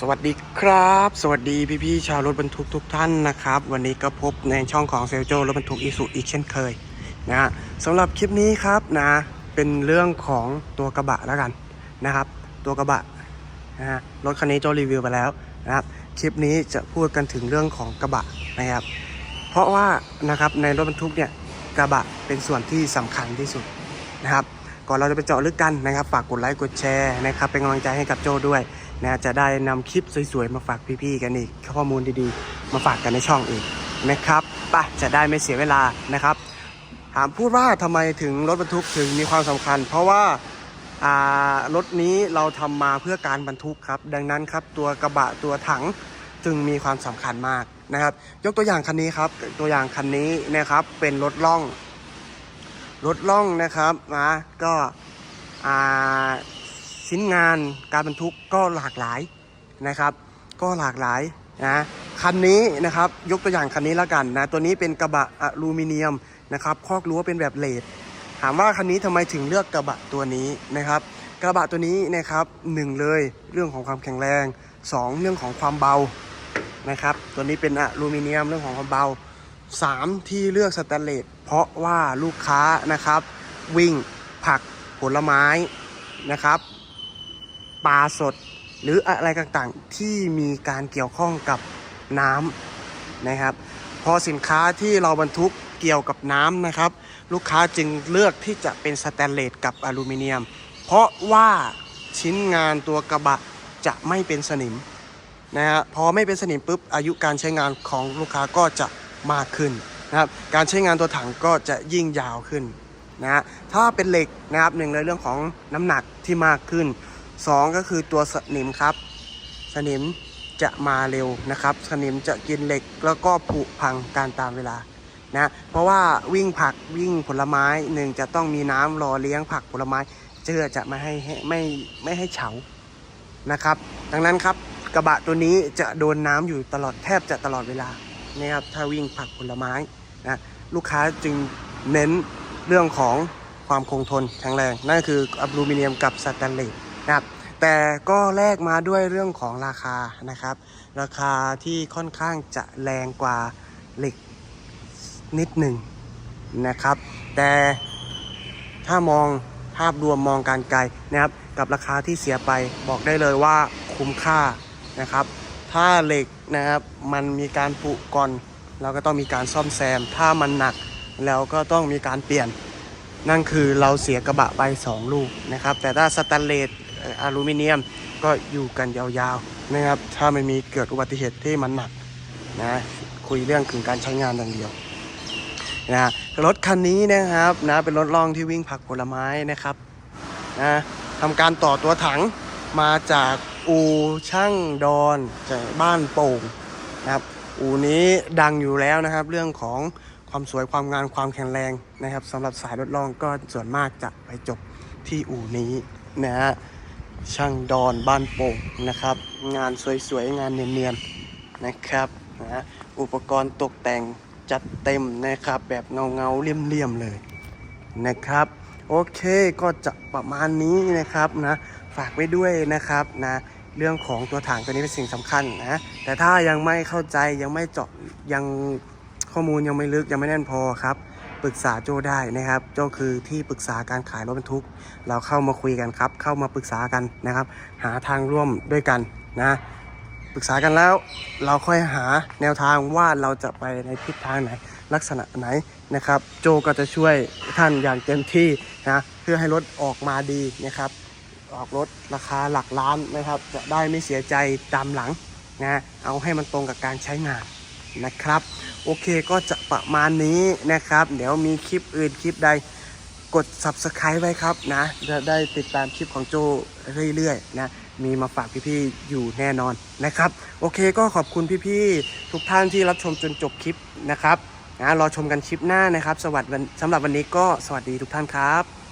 สวัสดีครับ สวัสดีพี่ๆชาวรถบรรทุกทุกท่านนะครับ วันนี้ก็พบในช่องของเซลโจรถบรรทุกอีสุอีกเช่นเคยนะฮะสำหรับคลิปนี้ครับนะเป็นเรื่องของตัวกระบะแล้วกันนะครับ ตัวกระบะนะฮะรถคันนี้โจรีวิวไปแล้วนะครับคลิปนี้จะพูดกันถึงเรื่องของกระบะนะครับ เพราะว่านะครับในรถบรรทุกเนี่ยกระบะเป็นส่วนที่สำคัญที่สุดนะครับก่อนเราจะไปเจาะลึกกันนะครับ ฝากกดไลค์กดแชร์นะครับเป็นกำลังใจให้กับโจด้วย นะจะได้นำคลิปสวยๆ มาฝากพี่ๆกันอีก ข้อมูลดีๆ มาฝากกันในช่องอีกนะครับไปจะได้ไม่เสียเวลานะครับถามพูดว่าทำไมถึงรถบรรทุกถึงมีความสำคัญ เพราะว่ารถนี้เราทำมาเพื่อการบรรทุกครับ ดังนั้นครับตัวกระบะตัวถังจึงมีความสำคัญมากนะครับ ยกตัวอย่างคันนี้ครับ ตัวอย่างคันนี้นะครับเป็นรถล่อง รถล่องนะครับนะก็อ่า ชิ้นงานการบรรทุกก็หลากหลายนะครับ ก็หลากหลายนะคันนี้นะครับยกตัวอย่างคันนี้แล้วกันนะตัวนี้เป็นกระบะอลูมิเนียมนะครับคอกรั้วเป็นแบบเลดถามว่าคันนี้ทำไมถึงเลือกกระบะตัวนี้นะครับ กระบะตัวนี้นะครับหนึ่งเลยเรื่องของความแข็งแรงสองเรื่องของความเบานะครับตัวนี้เป็นอลูมิเนียมเรื่องของความเบา 3 ที่เลือกสแตนเลสเพราะว่าลูกค้านะครับวิ่งผักผลไม้นะครับ ปลาสด หรืออะไรต่างๆ ที่มีการเกี่ยวข้องกับน้ำนะครับ พอสินค้าที่เราบรรทุกเกี่ยวกับน้ำนะครับ ลูกค้าจึงเลือกที่จะเป็นสแตนเลสกับอลูมิเนียม เพราะว่าชิ้นงานตัวกระบะจะไม่เป็นสนิมนะฮะพอไม่เป็นสนิมปุ๊บอายุการใช้งานของลูกค้าก็จะมากขึ้นนะครับการใช้งานตัวถังก็จะยิ่งยาวขึ้นนะฮะถ้าเป็นเหล็กนะครับหนึ่งเลยเรื่องของน้ำหนักที่มากขึ้น สองก็คือตัวสนิมครับ สนิมจะมาเร็วนะครับ สนิมจะกินเหล็กแล้วก็ผุพังการตามเวลานะเพราะว่าวิ่งผักวิ่งผลไม้หนึ่งจะต้องมีน้ำรอเลี้ยงผักผลไม้เจือจะไม่ให้ไม่ไม่ให้เฉานะครับ ดังนั้นครับกระบะตัวนี้จะโดนน้ำอยู่ตลอดแทบจะตลอดเวลานะครับถ้าวิ่งผักผลไม้นะลูกค้าจึงเน้นเรื่องของความคงทนแข็งแรง นั่นคืออลูมิเนียมกับสแตนเลสนะครับ แต่ก็แลกมาด้วยเรื่องของราคานะครับ ราคาที่ค่อนข้างจะแรงกว่าเหล็กนิดหนึ่งนะครับ แต่ถ้ามองภาพรวมมองการไกลนะครับ กับราคาที่เสียไปบอกได้เลยว่าคุ้มค่านะครับ ถ้าเหล็กนะครับมันมีการผุก่อนเราก็ต้องมีการซ่อมแซม ถ้ามันหนักแล้วก็ต้องมีการเปลี่ยน นั่นคือเราเสียกระบะไป 2 ลูกนะครับ แต่ถ้าสแตนเลส อลูมิเนียมก็อยู่กันยาวๆนะครับ ถ้าไม่มีเกิดอุบัติเหตุที่มันหนักนะคุยเรื่องถึงการใช้งานอย่างเดียวนะรถคันนี้นะครับนะเป็นรถล่องที่วิ่งผักผลไม้นะครับนะทำการต่อตัวถังมาจากอูช่างดอนจากบ้านโป่งนะครับอูนี้ดังอยู่แล้วนะครับ เรื่องของความสวยความงามความแข็งแรงนะครับสำหรับสายรถล่องก็ส่วนมากจะไปจบที่อูนี้นะฮะ ช่างดอนบ้านโป่งนะครับ งานสวยๆ งานเนียนๆนะครับนะอุปกรณ์ตกแต่งจัดเต็มนะครับ แบบเงาๆเลี่ยมๆเลยนะครับ โอเคก็จะประมาณนี้นะครับนะฝากไว้ด้วยนะครับนะเรื่องของตัวถังตัวนี้เป็นสิ่งสำคัญนะแต่ถ้ายังไม่เข้าใจยังไม่เจาะยังข้อมูลยังไม่ลึกยังไม่แน่นพอครับ ปรึกษาโจได้นะครับโจคือที่ปรึกษาการขายรถบรรทุก เราเข้ามาคุยกันครับ เข้ามาปรึกษากันนะครับ หาทางร่วมด้วยกันนะปรึกษากันแล้วเราค่อยหาแนวทางว่าเราจะไปในทิศทางไหนลักษณะไหนนะครับ โจก็จะช่วยท่านอย่างเต็มที่นะเพื่อให้รถออกมาดีนะครับ ออกรถราคาหลักล้านนะครับ จะได้ไม่เสียใจตามหลังนะเอาให้มันตรงกับการใช้งาน นะครับ โอเคก็จะประมาณนี้นะครับ เดี๋ยวมีคลิปอื่นคลิปใดกด subscribe ไว้ครับนะจะได้ติดตามคลิปของโจเรื่อยๆนะมีมาฝากพี่ๆอยู่แน่นอนนะครับ โอเคก็ขอบคุณพี่ๆทุกท่านที่รับชมจนจบคลิปนะครับนะรอชมกันคลิปหน้านะครับสวัสดีสำหรับวันนี้ก็สวัสดีทุกท่านครับ